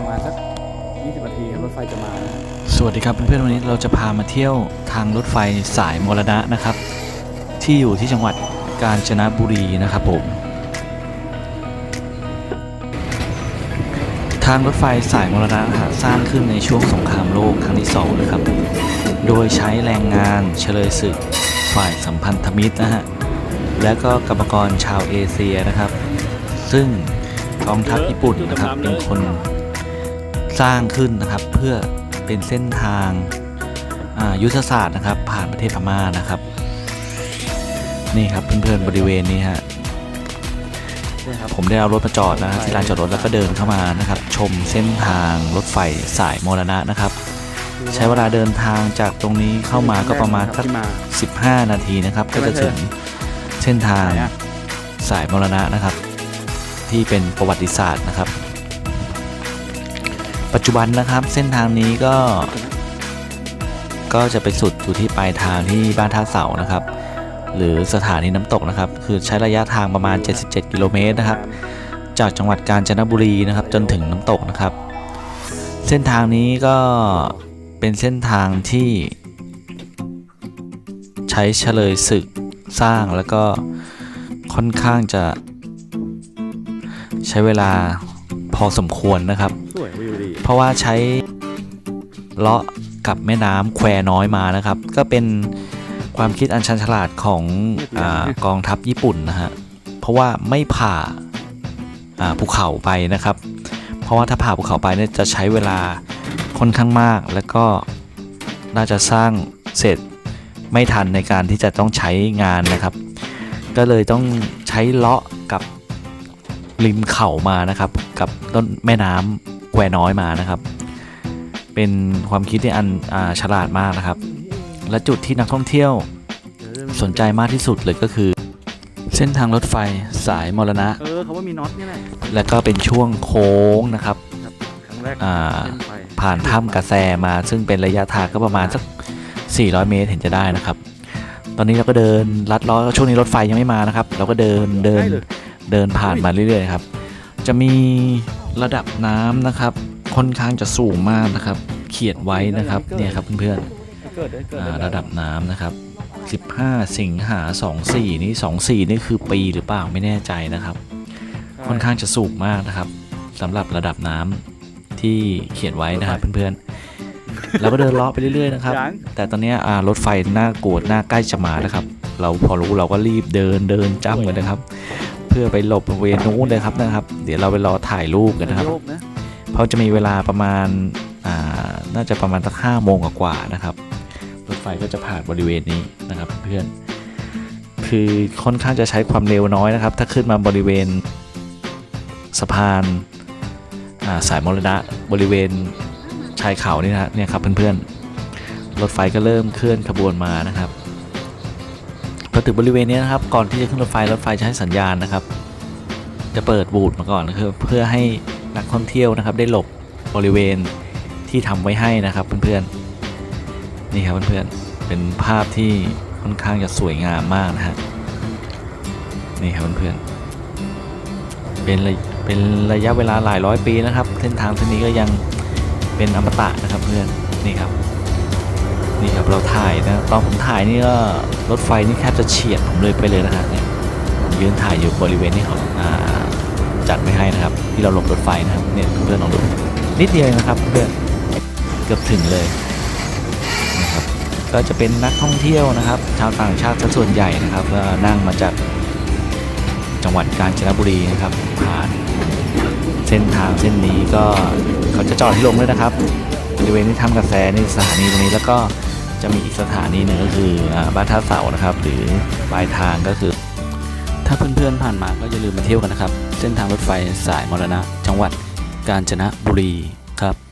ประมาณสัก 20นาทีรถไฟจะมานะสวัสดีครับเพื่อนๆวันนี้เราจะพามาเที่ยวทางรถไฟสายมรณะนะครับ ที่อยู่ที่จังหวัดกาญจนบุรีนะครับผม ทางรถไฟสายมรณะฮะสร้างขึ้นในช่วงสงครามโลกครั้งที่สองนะครับ โดยใช้แรงงานเฉลยศึกฝ่ายสัมพันธมิตรนะฮะและก็กรรมกรชาวเอเชียนะครับ ซึ่งกองทัพญี่ปุ่นนะครับเป็นคน สร้างขึ้นนะครับ เพื่อเป็นเส้นทางอ่ายุทธศาสตร์นะครับ ผ่านประเทศพม่านะครับ นี่ครับเพื่อนๆบริเวณนี้ฮะผมได้เอารถมาจอดนะฮะที่ลานจอดรถแล้วก็เดินเข้ามานะครับ ชมเส้นทางรถไฟสายมรณะนะครับ ใช้เวลาเดินทางจากตรงนี้เข้ามาก็ประมาณสักที่มา15 นาทีนะครับ ก็จะถึงเส้นทางไหนอะสายมรณะนะครับ ที่เป็นประวัติศาสตร์นะครับ ปัจจุบันนะครับเส้นทางนี้ก็ ก็จะไปสุดอยู่ที่ปลายทางที่บ้านท่าเสานะครับ หรือสถานีน้ำตกนะครับ คือใช้ระยะทางประมาณ 77 กิโลเมตรนะครับ จากจังหวัดกาญจนบุรีนะครับ จนถึงน้ำตกนะครับ เส้นทางนี้ก็เป็นเส้นทางที่ ใช้เฉลยศึกสร้างแล้วก็ค่อนข้างจะใช้เวลาพอสมควรนะครับ ราะว่าใช้เลาะกับแม่น้ำแควน้อยมานะครับ ก็เป็นความคิดอันชันฉลาดของอกองทัพญี่ปุ่นนะฮะเพราะว่าไม่ผ่าภูเขาไปนะครับ เพราะว่าถ้าผ่าภูเขาไปเนี่ยจะใช้เวลาค่อนข้างมาก แล้วก็น่าจะสร้างเสร็จไม่ทันในการที่จะต้องใช้งานนะครับ ก็เลยต้องใช้เลาะกับริมเขามานะครับ กับต้นแม่น้ำ ควน้อยมานะครับ เป็นความคิดที่อันอ่าฉลาดมากนะครับ และจุดที่นักท่องเที่ยวสนใจมากที่สุดเลยก็คือ เส้นทางรถไฟสายมรณะ เออเขาว่ามีน็อตนี่แหละและก็เป็นช่วงโค้งนะครับครั้งแรกอ่าเล่นไปผ่านถ้ำกระแสมาซึ่งเป็นระยะทางก็ประมาณสัก 400 เมตรเห็นจะได้นะครับ ตอนนี้เราก็เดินลัดล้อช่วงนี้รถไฟยังไม่มานะครับ เราก็เดินเดินใกล้เลยเดินผ่านมาเรื่อยๆครับ จะมี ระดับน้ำนะครับค่อนข้างจะสูงมากนะครับ เขียนไว้นะครับเนี่ยครับเพื่อนเกิดได้เกิๆดอ่าได้ระดับน้ำนะครับ 15 สิงหา 24 นี่ 24 นี่คือปีหรือเปล่าไม่แน่ใจนะครับ ค่อนข้างจะสูงมากนะครับสำหรับระดับน้ำที่เขียนไว้นะครับเพื่อนๆเราก็เดินเลาะไปเรื่อยๆนะครับยังแต่ตอนเนี้ยอ่ารถไฟหน้าโกรธหน้าใกล้จะมานะครับ เราพอรู้เราก็รีบเดินเดินจ้ำกันนะครับ เพื่อไปหลบบริเวณนู้นเลยครับนะครับ เดี๋ยวเราไปรอถ่ายรูปกันนะครับโยกนะเพราะจะมีเวลาประมาณอ่าน่าจะประมาณสักห้าโมงกว่าๆนะครับรถไฟก็จะผ่านบริเวณนี้นะครับเพื่อนคือค่อนข้างจะใช้ความเร็วน้อยนะครับ ถ้าขึ้นมาบริเวณสะพานอ่าสายมรณะบริเวณชายเขานี่นะฮะเนี่ยครับเพื่อนๆรถไฟก็เริ่มเคลื่อนขบวนมานะครับพอ ถึงบริเวณนี้นะครับ ก่อนที่จะขึ้นรถไฟรถไฟจะให้สัญญาณนะครับ จะเปิดบูดมาก่อนนะครับเพื่อให้นักท่องเที่ยวนะครับ ได้หลบบริเวณที่ทำไว้ให้นะครับเพื่อนๆนี่ครับเพื่อนๆเป็นภาพที่ค่อนข้างจะสวยงามมากนะฮะนี่ครับเพื่อนๆเป็นเป็นระยะเวลาหลายร้อยปีนะครับ เส้นทางเส้นนี้ก็ยังเป็นอมตะนะครับเพื่อนนี่ครับ นี่ครับเราถ่ายนะตอนผมถ่ายนี่ก็รถไฟนี่แทบจะเฉียดผมเลยไปเลยนะฮะเนี่ยผมยืนถ่ายอยู่บริเวณที่เขาจัดไว้ให้นะครับ ที่เราหลบรถไฟนะครับเนี่ยเพื่อนลองดูนิดเดียวนะครับเพื่อนเกือบถึงเลยนะครับก็จะเป็นนักท่องเที่ยวนะครับ ชาวต่างชาติส่วนใหญ่นะครับก็นั่งมาจากจังหวัดกาญจนบุรีนะครับผ่านเส้นทางเส้นนี้ก็เขาจะจอดที่ลงด้วยนะครับบริเวณที่ทำกระแสในสถานีตรงนี้แล้วก็ จะมีอีกสถานีหนึ่งก็คือบ้านท่าเสานะครับ หรือปลายทางก็คือ ถ้าเพื่อนๆผ่านมาก็อย่าลืมมาเที่ยวกันนะครับ เส้นทางรถไฟสายมรณะ จังหวัดกาญจนบุรีครับ